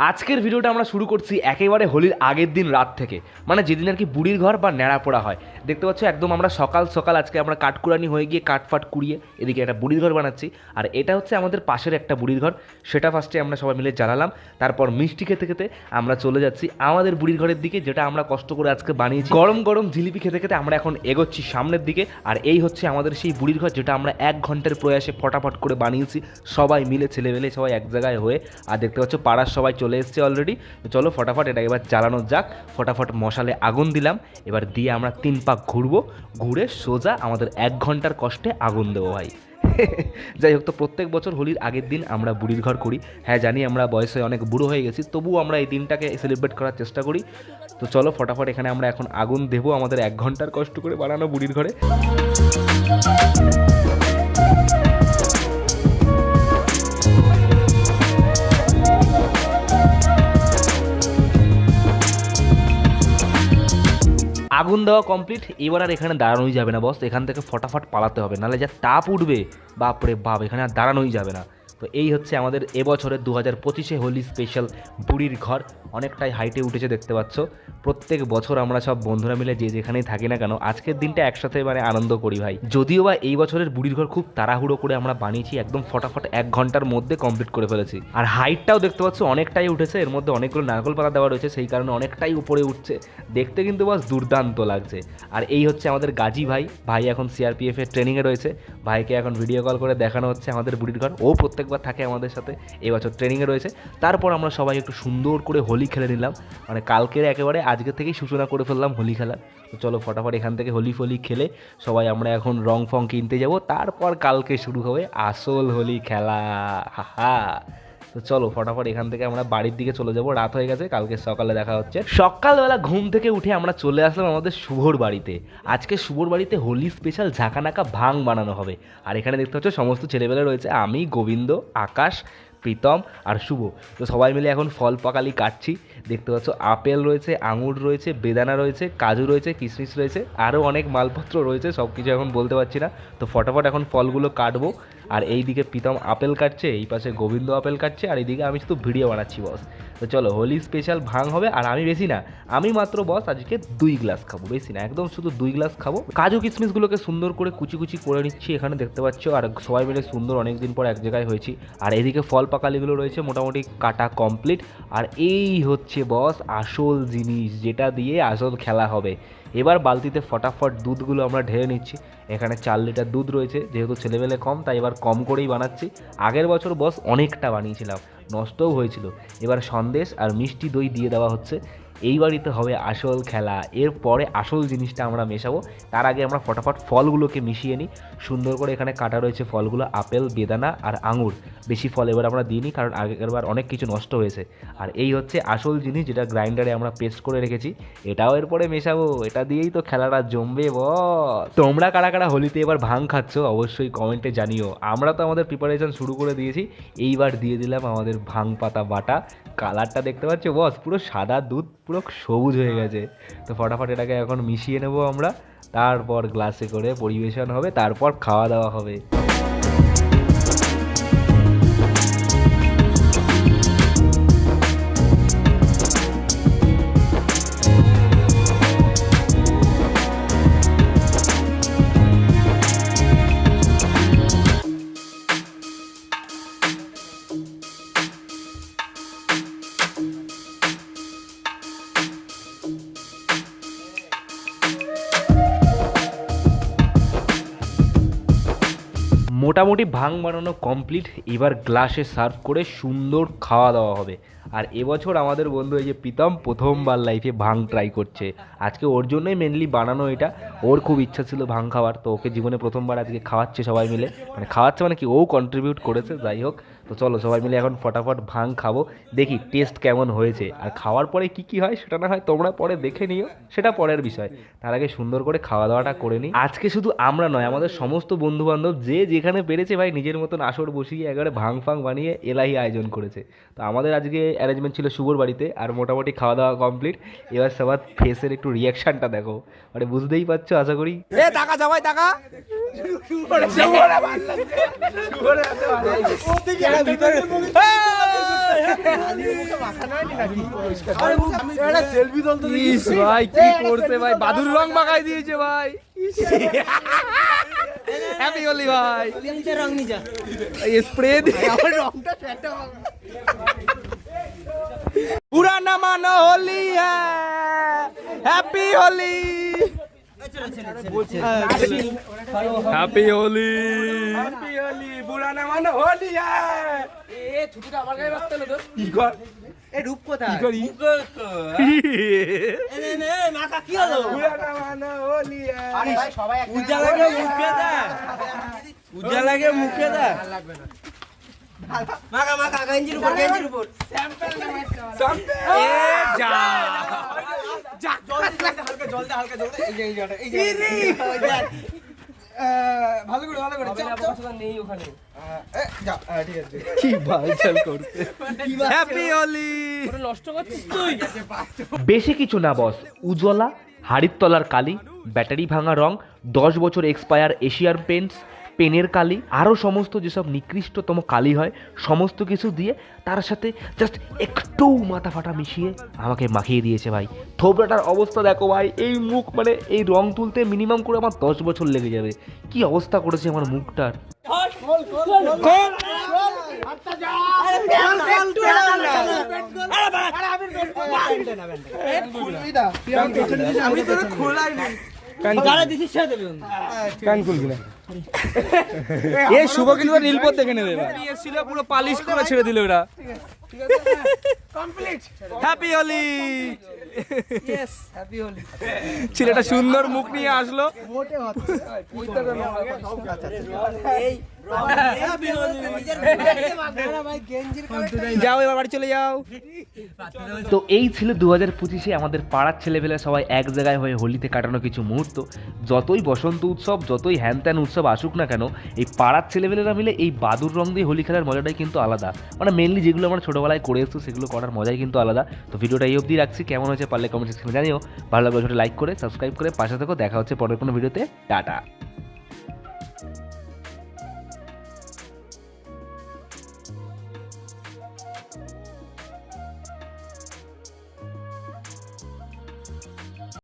আজকের ভিডিওটা আমরা শুরু করছি একেবারে হোলির আগের দিন রাত থেকে। মানে যেদিন আর কি বুড়ির ঘর বা ন্যাড়া পোড়া হয়। দেখতে পাচ্ছ, একদম আমরা সকাল সকাল আজকে আমরা কাঠকুড়ানি হয়ে গিয়ে কাঠফাট কুড়িয়ে এদিকে একটা বুড়ির ঘর বানাচ্ছি। আর এটা হচ্ছে আমাদের পাশের একটা বুড়ির ঘর। সেটা ফার্স্টে আমরা সবাই মিলে জ্বালালাম। তারপর মিষ্টি খেতে খেতে আমরা চলে যাচ্ছি আমাদের বুড়ির ঘরের দিকে, যেটা আমরা কষ্ট করে আজকে বানিয়েছি। গরম গরম জিলিপি খেতে খেতে আমরা এখন এগোচ্ছি সামনের দিকে। আর এই হচ্ছে আমাদের সেই বুড়ির ঘর, যেটা আমরা এক ঘণ্টার প্রয়াসে ফটাফট করে বানিয়েছি। সবাই মিলে ছেলেবেলে সবাই এক জায়গায় হয়ে। আর দেখতে পাচ্ছ, পাড়ার সবাই চলে এসছে অলরেডি তো চলো ফটাফট এটা এবার জ্বালানো যাক। ফটাফট মশালে আগুন দিলাম। এবার দিয়ে আমরা তিন পাক ঘুরবো। ঘুরে সোজা আমাদের এক ঘণ্টার কষ্টে আগুন দেবো ভাই। যাই হোক, তো প্রত্যেক বছর হোলির আগের দিন আমরা বুড়ির ঘর করি। হ্যাঁ জানি আমরা বয়সে অনেক বুড়ো হয়ে গেছি, তবুও আমরা এই দিনটাকে সেলিব্রেট করার চেষ্টা করি। তো চলো ফটাফট এখানে আমরা এখন আগুন দেবো আমাদের এক ঘণ্টার কষ্ট করে বানানো বুড়ির ঘরে। আগুন দেওয়া কমপ্লিট এবার আর এখানে দাঁড়ানোই যাবে না বস এখান থেকে ফটাফট পালাতে হবে, নাহলে যা তাপ উঠবে, বাপরে বাপ, এখানে আর দাঁড়ানোই যাবে না। তো এই হচ্ছে আমাদের এবছরের দু হাজার পঁচিশে হোলি স্পেশাল বুড়ির ঘর। অনেকটাই হাইটে উঠেছে, দেখতে পাচ্ছ। প্রত্যেক বছর আমরা সব বন্ধুরা মিলে যে যেখানেই থাকি না কেন, আজকের দিনটা একসাথে মানে আনন্দ করি ভাই। যদিও বা এই বছরের বুড়ির ঘর খুব তাড়াহুড়ো করে আমরা বানিয়েছি, একদম ফটাফট এক ঘণ্টার মধ্যে কমপ্লিট করে ফেলেছি। আর হাইটটাও দেখতে পাচ্ছ, অনেকটাই উঠেছে। এর মধ্যে অনেকগুলো নারকল পাতা দেওয়া রয়েছে, সেই কারণে অনেকটাই উপরে উঠছে। দেখতে কিন্তু বাস দুর্দান্ত লাগছে। আর এই হচ্ছে আমাদের গাজী ভাই। ভাই এখন সিআরপিএফ এর ট্রেনিংয়ে রয়েছে। ভাইকে এখন ভিডিও কল করে দেখানো হচ্ছে আমাদের বুড়ির ঘর। ও প্রত্যেকবার থাকে আমাদের সাথে। এবছর ট্রেনিংয়ে রয়েছে। তারপর আমরা সবাই একটু সুন্দর করে হোলি খেলে নিলাম। মানে কালকের একেবারে আজকে থেকেই সূচনা করে ফেললাম হোলি খেলার। তো চলো ফটাফট এখান থেকে হোলি ফোলি খেলে সবাই আমরা এখন রং ফং কিনতে যাব। তারপর কালকে শুরু হবে আসল হোলি খেলা। হাহা তো চলো ফটাফট এখান থেকে আমরা বাড়ির দিকে চলে যাব। রাত হয়ে গেছে, কালকে সকালে দেখা হচ্ছে। সকালবেলা ঘুম থেকে উঠে আমরা চলে আসলাম আমাদের শুভর বাড়িতে। আজকে শুভর বাড়িতে হোলি স্পেশাল ঝাঁকানাকা ভাং বানানো হবে। আর এখানে দেখতে হচ্ছে সমস্ত ছেলেবেলা রয়েছে আমি, গোবিন্দ, আকাশ, প্রীতম আর শুভ। তো সবাই মিলে এখন ফল পাকালি কাটছি। দেখতে পাচ্ছ, আপেল রয়েছে, আঙুর রয়েছে, বেদানা রয়েছে, কাজু রয়েছে, কিশমিশ রয়েছে, আরও অনেক মালপত্র রয়েছে সব কিছু এখন বলতে পারছি না। তো ফটাফট এখন ফলগুলো কাটবো। আর এইদিকে প্রীতম আপেল কাটছে, এই পাশে গোবিন্দ আপেল কাটছে, আর এইদিকে আমি শুধু ভিডিও বানাচ্ছি বস তো চলো, হোলি স্পেশাল ভাং হবে, আর আমি বেশি না, আমি মাত্র বস আজকে দুই গ্লাস খাব, বেশি না, একদম শুধু দুই গ্লাস খাব। কাজু কিশমিশগুলোকে সুন্দর করে কুচি কুচি করে নিচ্ছি, এখানে দেখতে পাচ্ছ, আর সবাই মিলে সুন্দর অনেক দিন পর এক জায়গায় হয়েছি। আর এদিকে ফল পাকালিগুলো রয়েছে, মোটামুটি কাটা কমপ্লিট আর এই হচ্ছে বস আসল জিনিস, যেটা দিয়ে আসল খেলা হবে। এবার বালতিতে ফটাফট দুধগুলো আমরা ঢেলে নিচ্ছি। এখানে চার লিটার দুধ রয়েছে, যেহেতু ছেলেমেলে কম, তাই এবার কম করেই বানাচ্ছি। আগের বছর বস অনেকটা বানিয়েছিলাম, নষ্টও হয়েছিল। এবার সন্দেশ আর মিষ্টি দই দিয়ে দেওয়া হচ্ছে। এই বাড়িতে হবে আসল খেলা। এরপরে আসল জিনিসটা আমরা মেশাবো। তার আগে আমরা ফটাফট ফলগুলোকে মিশিয়ে নিই। সুন্দর করে এখানে কাটা রয়েছে ফলগুলো, আপেল, বেদানা আর আঙুর। বেশি ফল এবার আমরা দিইনি কারণ আগেরবার অনেক কিছু নষ্ট হয়েছে। আর এই হচ্ছে আসল জিনিস যেটা গ্রাইন্ডারে আমরা পেস্ট করে রেখেছি। এটাও এরপরে মেশাবো। এটা দিয়েই তো খেলাটা জমবে ব তোমরা কারা কারা হোলিতে এবার ভাং খাচ্ছ অবশ্যই কমেন্টে জানিও। আমরা তো আমাদের প্রিপারেশন শুরু করে দিয়েছি। এইবার দিয়ে দিলাম আমাদের ভাং পাতা বাটা। কালারটা দেখতে পাচ্ছ বস? পুরো সাদা দুধ পুরো সবুজ হয়ে গেছে। তো ফটাফট এটাকে এখন মিশিয়ে নেব আমরা। তারপর গ্লাসে করে পরিবেশন হবে তারপর খাওয়া দাওয়া হবে। মোটামুটি ভাং বানানো কমপ্লিট এবার গ্লাসে সার্ভ করে সুন্দর খাওয়া দাওয়া হবে। আর এবছর আমাদের বন্ধু এই যে প্রীতম প্রথমবার লাইফে ভাং ট্রাই করছে। আজকে ওর জন্যই মেনলি বানানো এটা। ওর খুব ইচ্ছা ছিল ভাং খাওয়ার, তো ওকে জীবনে প্রথমবার আজকে খাওয়াচ্ছে সবাই মিলে। মানে খাওয়াচ্ছে মানে কি, ও কন্ট্রিবিউট করেছে, যাই হোক। তো চলো সবাই মিলে এখন ফটাফট ভাং খাব। দেখি টেস্ট কেমন হয়েছে। আর খাওয়ার পরে কি কি হয় সেটা না হয় তোমরা পরে দেখে নিও। সেটা পরের বিষয়। তার আগে সুন্দর করে খাওয়া দাওয়াটা করে নিই। আজকে শুধু আমরা নয়, আমাদের সমস্ত বন্ধু বান্ধব যে যেখানে পেরেছে ভাই নিজের মতন আসর বসিয়ে একেবারে ভাং ফাং বানিয়ে এলাহি আয়োজন করেছে। তো আমাদের আজকে অ্যারেঞ্জমেন্ট ছিল শুভর বাড়িতে আর মোটামুটি খাওয়া দাওয়া কমপ্লিট এবার সবার ফেসের একটু রিয়াকশানটা দেখো। মানে বুঝতেই পারছ, আশা করি? এ, টাকা জামাই, টাকা। কি করছে ভাই? বাদুর রং মাখাই দিয়েছে ভাই। হ্যাপি হোলি ভাই। স্প্রে পুরানা মানো Holi happy Holi happy Holi happy Holi পুরানা মানো হোলি এ ছুটিটা আমার গায়ে রাখতে হলো কি কর? এ রূপ কোথায়? কি করি? এনে নে মাকা কি হলো? পুরানা মানো হোলি আরে ভাই সবাই উজালাকে মুখে দে উজালাকে মুখে দে মাকা মাকা গঞ্জির উপর গঞ্জির উপর। এ যা। জল হালকা জল দে হালকা জল দে। এই যে এই জায়গাটা এই যে ভালো করে ভালো করে চাপ চাপ। নেই ওখানে। যা ঠিক আছে কি বালচাল করছে? হ্যাপি হোলি নষ্ট করছিস তুই? বেশি কিছু না বস। উজ্জ্বলা হাড়ির তলার কালি ব্যাটারি ভাঙা রং দশ বছর এক্সপায়ার এশিয়ার পেন্টস পেনের কালি আরও সমস্ত যেসব নিকৃষ্টতম কালি হয় সমস্ত কিছু দিয়ে তার সাথে জাস্ট একটু মাথা ফাটা মিশিয়ে আমাকে মাখিয়ে দিয়েছে ভাই। থোবড়াটার অবস্থা দেখো ভাই এই মুখ মানে এই রং তুলতে মিনিমাম করে আমার দশ বছর লেগে যাবে। কি অবস্থা করেছে আমার মুখটার? ছেড়ে দেবে। কান খুলবি না। এ শুভ কিন্তু নীলপথ দেখে নেবে এসেছিল পুরো পালিশ করে ছেড়ে দিল হ্যাপি হোলি হোলি ছেলেটা সুন্দর মুখ নিয়ে আসলো। এই হ্যাপি হোলি ভাই গেঞ্জির যাও এবার বাড়ি চলে যাও। তো এই ছিল দু হাজার পঁচিশে আমাদের পাড়ার ছেলেপেলে সবাই এক জায়গায় হয়ে হোলিতে কাটানো কিছু মুহূর্ত। যতই বসন্ত উৎসব যতই হ্যান ত্যান উৎসব আসুক না কেন, এই পাড়ার ছেলেমেলেরা মিলে এই বাদুর রং দিয়ে হোলি খেলার মজাটাই কিন্তু আলাদা। মানে মেনলি যেগুলো আমরা ছোটোবেলায় করে এসছো সেগুলো করার মজাই কিন্তু আলাদা। তো ভিডিওটা এই অবধি রাখছি। কেমন হয়েছে পারলে কমেন্ট সেকশনে জানিও। ভালো লাগলে লাইক করে সাবস্ক্রাইব করে পাশে থেকো দেখা হচ্ছে পরের কোনো ভিডিওতে। টাটা।